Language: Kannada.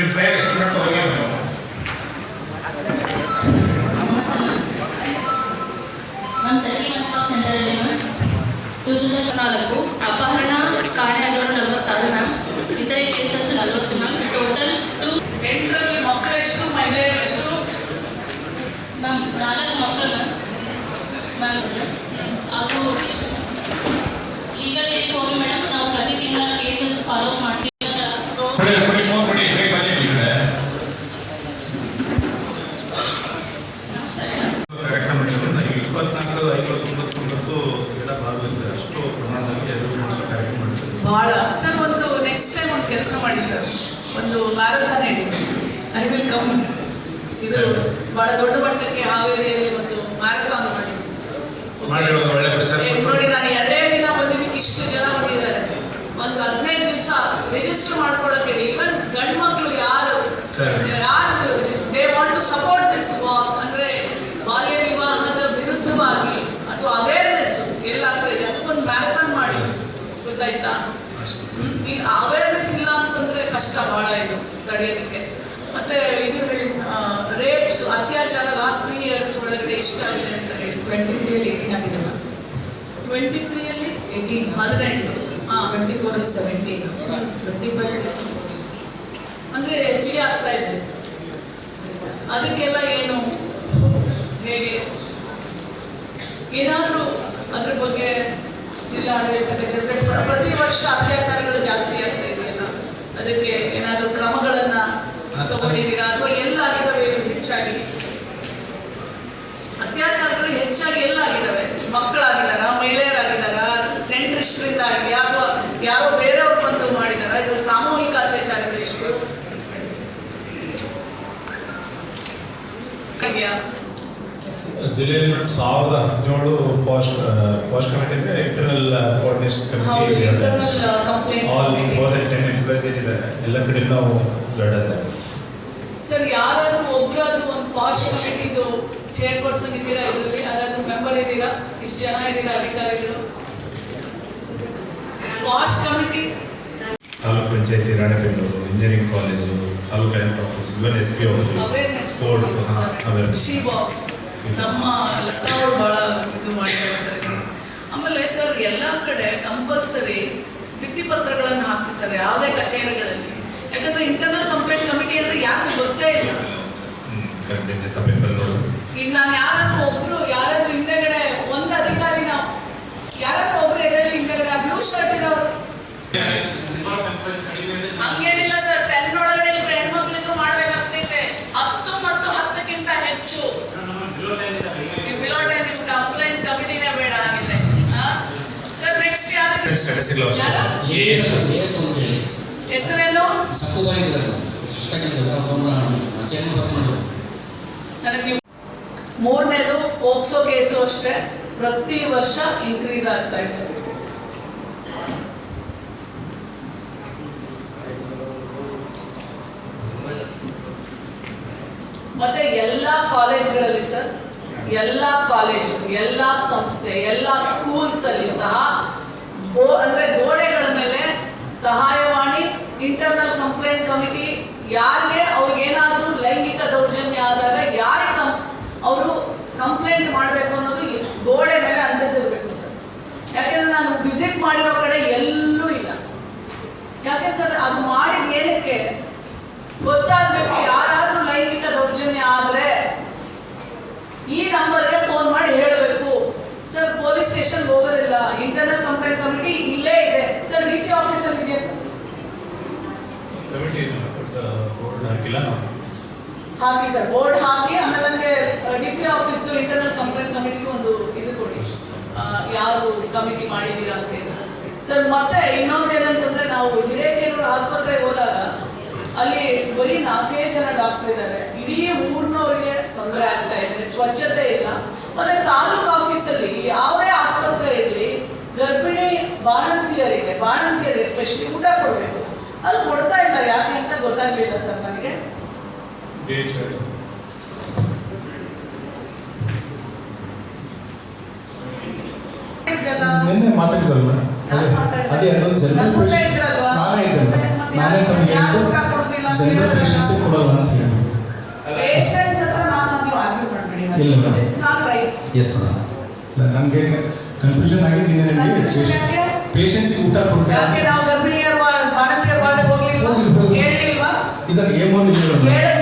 ನಿಮ್ಮ ಸೈಡ್ ಎಕ್ಸ್ಪೆಕ್ಟ್ ಹೋಗಿ ನೀವು ಮ್ಯಾಮ್ ಸಖಿ ಮಂಚ್ ಸೆಂಟರಲ್ಲಿ ಮ್ಯಾಮ್ ಟೂ ತೌಸಂಡ್ ನಾಲ್ಕು ಅಪಹರಣ ಕಾಣೆಯಾದವರು ನಲವತ್ತಾರು ಮ್ಯಾಮ್ ಇತರೆ ಕೇಸಸ್ ನಲವತ್ತು ಮ್ಯಾಮ್ ಟೋಟಲ್ ಟು ಎಂಟರಲ್ಲಿ ಮಕ್ಕಳೆಷ್ಟು ಮಹಿಳೆಯರೆಷ್ಟು ಮ್ಯಾಮ್ ನಾಲ್ಕು ಮಕ್ಕಳು ಮ್ಯಾಮ್ ಮ್ಯಾಮ್ ಅದು ಲೀಗಲ್ ಏಟಿಗೆ ಹೋಗಿ ಮೇಡಮ್ ನಾವು ಪ್ರತಿ ತಿಂಗಳ ಕೇಸಸ್ ಫಾಲೋ ಮಾಡ್ತೀವಿ ಇಪ್ಪತ್ನಾಲ್ಕು ಐವತ್ತೊಂಬತ್ತೊಂಬತ್ತು ಭಾಗವಹಿಸಿದ್ದಾರೆ ಅಷ್ಟು ಪ್ರಮಾಣದಲ್ಲಿ ಮಾಡಿಸೋ ಕಾರ್ಯಕ್ರಮ ಸರ್ ಒಂದು ನೆಕ್ಸ್ಟ್ ಟೈಮ್ ಒಂದು ಕೆಲಸ ಮಾಡಿ ಸರ್. ಒಂದು ಮ್ಯಾರಥಾನ್ ಹೇಳಿ. ಐ ವಿಲ್ ಕಮ್ ಇದು ಬಹಳ ದೊಡ್ಡ ಮಟ್ಟಕ್ಕೆ ಹಾವೇರಿಯಲ್ಲಿ ಒಂದು ಮ್ಯಾರಥಾನ್ ಮಾಡಿ. ಒಳ್ಳೆ ಪ್ರಚಾರ ನೋಡಿ ನಾನು ಎರಡೇ ದಿನ ಬಂದಿದ್ದಕ್ಕೆ ಇಷ್ಟು ಜನ ಬಂದಿದ್ದಾರೆ. ಒಂದು ಹದಿನೈದು ದಿವಸ ರಿಜಿಸ್ಟರ್ ಮಾಡ್ಕೊಳ್ಳೋಕೆ ಈವನ್ ಗಂಡು ಮಕ್ಕಳು ಯಾರು? ಯಾರು? They want to support this walk ಅಂದ್ರೆ ಬಾಲ್ಯ ವಿವಾಹದ ವಿರುದ್ಧವಾಗಿ ಅಥವಾ ಅವೇರ್ನೆಸ್ ಎಲ್ಲಾಗ್ತಾ ಇದೆ ಅದಕ್ಕೊಂದು ಮ್ಯಾರಥಾನ್ ಮಾಡಿ ಗೊತ್ತಾಯ್ತಾ? ಈ ಅವೇರ್ನೆಸ್ ಇಲ್ಲ ಅಂತಂದ್ರೆ ಕಷ್ಟ ಬಹಳ ಇದು ತಡೆಯೋದಕ್ಕೆ ಮತ್ತೆ ಇದರಲ್ಲಿ ರೇಪ್ಸ್ ಅತ್ಯಾಚಾರ ಲಾಸ್ಟ್ ತ್ರೀ ಇಯರ್ಸ್ ಒಳಗಡೆ ಎಷ್ಟಾಗಿದೆ ಅಂತ ಹೇಳಿ. ಟ್ವೆಂಟಿ ತ್ರೀಯಲ್ಲಿ ಏಯ್ಟೀನ್ ಆಗಿದೆ ಟ್ವೆಂಟಿ ತ್ರೀಯಲ್ಲಿ ಏಯ್ಟೀನ್ ಹದಿನೆಂಟು. ಹಾಂ. ಟ್ವೆಂಟಿ ಫೋರಲ್ಲಿ ಸೆವೆಂಟೀನ್ ಟ್ವೆಂಟಿ ಫೈವ್ ಅಂದ್ರೆ ಹೆಚ್ಚಿಗೆ ಆಗ್ತಾ ಇದೆ. ಅದಕ್ಕೆಲ್ಲ ಏನು ಹೇಗೆ? ಏನಾದರೂ ಅದ್ರ ಬಗ್ಗೆ ಜಿಲ್ಲಾ ಜೊತೆ ಕೂಡ ಪ್ರತಿ ವರ್ಷ ಅತ್ಯಾಚಾರಗಳು ಜಾಸ್ತಿ ಆಗ್ತಾ ಇದೆಯಲ್ಲ ಅದಕ್ಕೆ ಏನಾದರೂ ಕ್ರಮಗಳನ್ನ ತಗೊಂಡಿದ್ದೀರಾ? ಅಥವಾ ಎಲ್ಲಾಗಿದ್ದಾವೆ ಇವು ಹೆಚ್ಚಾಗಿ? ಅತ್ಯಾಚಾರಗಳು ಹೆಚ್ಚಾಗಿ ಎಲ್ಲಾಗಿದ್ದಾವೆ? ಮಕ್ಕಳಾಗಿದ್ದಾರ? ಮಹಿಳೆಯರಾಗಿದ್ದಾರ? ನೆಂಟರಿಷ್ಟರಿಂದ ಆಗಿ ಅಥವಾ ಯಾರೋ ಬೇರೆಯವ್ರು ಬಂದು ಮಾಡಿದಾರ? ಇದು ಸಾಮೂಹಿಕ ಅತ್ಯಾಚಾರಗಳು ಎಷ್ಟು ಇದೆಯಾ ಜಿಲ್ಲೆಯಲ್ಲಿ ಸಾವಿರದ ಹದಿನೇಳು ಪೋಸ್ಟ್ ಪೋಸ್ಟ್ ಕಮಿಟಿ ಅಂದರೆ internal coordination committee all more than ten employees ಏನಿದ್ದಾರೆ ಎಲ್ಲ ಕಡೆ ನಾವು ಲಡತ್ತೆ ಸರ್ ಯಾರಾದ್ರೂ ಒಬ್ರಾದ್ರೂ ಒಂದು ಪಾಸ್ಟ್ ಕಮಿಟಿದು ಚೇರ್ಪರ್ಸನ್ ಇದ್ದೀರಾ ಇದರಲ್ಲಿ? ಯಾರಾದ್ರೂ ಮೆಂಬರ್ ಇದ್ದೀರಾ? ಇಷ್ಟು ಜನ ಇದ್ದೀರಾ ಅಧಿಕಾರಿಗಳು? ಪಾಸ್ಟ್ ಕಮಿಟಿ ತಾಲೂಕು ಪಂಚಾಯತಿ Ranebennur engineering college taluk health office even S P office sport awareness ನಮ್ಮ ಲತಾ ಅವರು ಬಹಳ ಇದು ಮಾಡಿದ್ದಾರೆ ಸರ್. ಆಮೇಲೆ ಸರ್ ಎಲ್ಲ ಕಡೆ ಕಂಪಲ್ಸರಿ ಭಿತ್ತಿಪತ್ರಗಳನ್ನು ಹಾಕ್ಸಿ ಸರ್ ಯಾವುದೇ ಕಚೇರಿಗಳಲ್ಲಿ. ಯಾಕಂದ್ರೆ ಇಂಟರ್ನಲ್ ಕಂಪ್ಲೇಂಟ್ ಕಮಿಟಿ ಅಂದ್ರೆ ಯಾರು ಗೊತ್ತೇ ಇಲ್ಲ. ಈಗ ನಾನು ಯಾರಾದ್ರೂ ಯಾರು ಸ್ಟ್ಯಾಟಿಸ್ಟಿಕಲ್ ಯಾರು? ಆಫೀಸರ್ ಹೆಸರೇನು ನನಗೆ ನೀವು ಮೂರನೇದು ಹೋಗ್ಸೋ ಕೇಸು ಅಷ್ಟೇ ಪ್ರತಿ ವರ್ಷ ಇನ್ಕ್ರೀಸ್ ಆಗ್ತಾ ಇದೆ ಮತ್ತೆ ಎಲ್ಲ ಕಾಲೇಜ್ಗಳಲ್ಲಿ ಸರ್ ಎಲ್ಲ ಕಾಲೇಜು ಎಲ್ಲ ಸಂಸ್ಥೆ ಎಲ್ಲ ಸ್ಕೂಲ್ಸ್ ಅಲ್ಲಿ ಸಹ ಅಂದ್ರೆ ಗೋಡೆಗಳ ಮೇಲೆ ಸಹಾಯವಾಣಿ ಇಂಟರ್ನಲ್ ಕಂಪ್ಲೇಂಟ್ ಕಮಿಟಿ ಯಾರಿಗೆ ಅವ್ರಿಗೇನಾದ್ರೂ ಲೈಂಗಿಕ ದೌರ್ಜನ್ಯ ಆದಾಗ ಯಾರಿಗೆ ಕಂ ಅವರು ಕಂಪ್ಲೇಂಟ್ ಮಾಡಬೇಕು ಅನ್ನೋದು ಈ ಗೋಡೆ ಮೇಲೆ ಅಂಟಿಸಿರ್ಬೇಕು ಸರ್ ಯಾಕೆಂದ್ರೆ ನಾನು ವಿಸಿಟ್ ಮಾಡಿರೋ ಕಡೆ ಎಲ್ಲೂ ಇಲ್ಲ ಯಾಕೆ ಸರ್ ಅದು ಮಾಡಿದ ಏನಕ್ಕೆ ಗೊತ್ತಾಗ್ಬೇಕು ಯಾರಾದ್ರೂ ಲೈಂಗಿಕ ದೌರ್ಜನ್ಯ ಆದ್ರೆ ಈ ನಂಬರ್ಗೆ ಫೋನ್ ಮಾಡಿ ಹೇಳಬೇಕು ಸರ್ ಪೊಲೀಸ್ ಸ್ಟೇಷನ್ ಹೋಗೋದಿಲ್ಲ ಇಂಟರ್ನಲ್ ಕಂಪ್ಲೇಂಟ್ ಕಮಿಟಿ ಇಲ್ಲೇ ಇದೆ ಸರ್ ಡಿ ಸಿ ಆಫೀಸಲ್ಲಿ ಇದೆಯಾ ಸರ್ ಕಮಿಟಿ ಬೋರ್ಡ್ ಹಾಕಿಲ್ಲ ನಾವು ಹಾಕಿ ಸರ್, ಬೋರ್ಡ್ ಹಾಕಿ ಆಮೇಲೆ ನನಗೆ D C office internal complaint ಕಮಿಟಿಗೆ ಒಂದು ಇದು ಕೊಡಿ. ಯಾರು ಕಮಿಟಿ ಮಾಡಿದ್ದೀರಾ ಅಂತ ಹೇಳಿ ಸರ್, ಮತ್ತೆ ಇನ್ನೊಂದು ಏನಂತಂದ್ರೆ ನಾವು ಹಿರೇಕೆರೂರು ಆಸ್ಪತ್ರೆಗೆ ಹೋದಾಗ ಅಲ್ಲಿ ಬರೀ ನಾಲ್ಕೇ ಜನ ಡಾಕ್ಟರ್ ಇದ್ದಾರೆ. ಇಡೀ ಊರಿನವರಿಗೆ ತೊಂದರೆ ಆಗ್ತಾ ಇದೆ, ಸ್ವಚ್ಛತೆ ಇಲ್ಲ. ಮತ್ತೆ ತಾಲೂಕು ಆಫೀಸಲ್ಲಿ ಯಾವುದೇ ಆಸ್ಪತ್ರೆ ಇರಲಿ, ಗರ್ಭಿಣಿ ಬಾಣಂತಿಯರಿಗೆ ಬಾಣಂತಿಯರಿಗೆ ಸ್ಪೆಷಲಿ ಊಟ ಕೊಡಬೇಕು. ಅದು ಕೊಡ್ತಾ ಇಲ್ಲ ಯಾಕೆ ಅಂತ ಗೊತ್ತಾಗ್ಲಿಲ್ಲ ಸರ್ ನನಗೆ. ಇದೆಲ್ಲ ನಿನ್ನೆ ಮಾತಾಡಿದ್ರಲ್ಲ ಅದೇ ಅದೊಂದು ಜನರಲ್ ಇದ್ರಲ್ವಾ? ನಾನೇ ಇದ್ದೆ ಮತ್ತೆ ನಾನೇ ತಮಗೆ ಜನರಲ್ ಪೇಷನ್ಸ್ ಕೊಡಲ್ಲ ಅಂತ ಹೇಳಿದ್ರು ಪೇಷಂಟ್ಸ್ ಹತ್ರ ನಾನು ನೀವು ಆರ್ಗ್ಯೂ ಮಾಡಬೇಡಿ. ಇಲ್ಲ ಎಸ್ ನನಗೆ ಕನ್ಫ್ಯೂಷನ್ ಆಗಿ ನಿನ್ನೆ ನನಗೆ. ಪೇಷನ್ಸ್ಗೆ ಊಟ ಕೊಡ್ತೀನಿ ಕೊಡ್ತಾರೆ ಇದನ್ನು ಏಮೋ ಹೇಳ